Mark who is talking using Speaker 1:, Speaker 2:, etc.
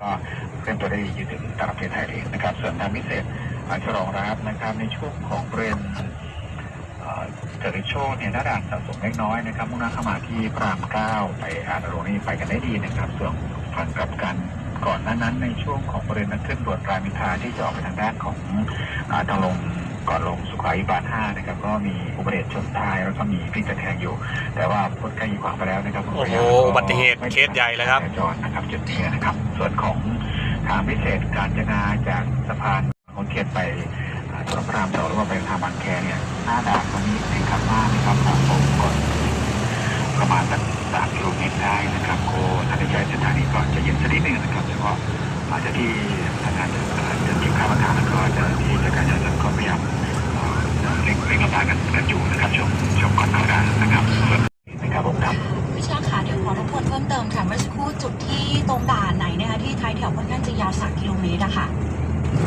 Speaker 1: ก็เป็นตัวได้ยืนถึงตลาดประเทศไทยเองนะครับ ส่วนทางพิเศษอ่าฉลองรับนะครับในช่วงของบริเวณเอ่อเจริญโชคเนี่ยน่าด่านสะสมเล็กน้อยนะครับมุ่งหน้าเข้ามาที่พระรามเก้าไปอารโรนี่ไปกันได้ดีนะครับ ส่วนฝั่งกลับกันก่อนหน้านั้นในช่วงของบริเวณนั้นขึ้นตรวจรามอินทราที่จะออกไปทางด้านของอทางลง ก่อนลงสุขาวิบาลห้านะครับก็มีอุบัติเหตุชนท้ายแล้วก็มีพลิกตะแคงอยู่ แต่ว่าพ้นใกล้ยีขวางไปแล้วนะครับ
Speaker 2: โอ้โหอุบัติเหตุเคสใหญ่เลยครับ
Speaker 1: จอดนะครับจุดนี้นะครับ ส่วนของทางพิเศษการจนาจากสะพานของเขตไปอ่าถนนพระรามสองหรือว่าไปทางบางแคเนี่ยหน้าด่านตรงนี้ติดขัดมากนะครับทางผมก่อนประมาณสักสามกิโลเมตรได้นะครับโอ้ถ้าได้ใช้เส้นทางนี้ก็จะเย็นสักนิดหนึงนะครับเฉพาะอาจจะที่ทางการ เร่งเร่งระบายกันกันอยู่นะครับช่วงช่วงก่อนเข้าด่านนะครับส่วนนะครับผมครับ
Speaker 3: วิชาค่ะเดี๋ยวขอทบทวนเพิ่มเติมค่ะเมื่อสักครู่จุดที่ตรงด่านไหน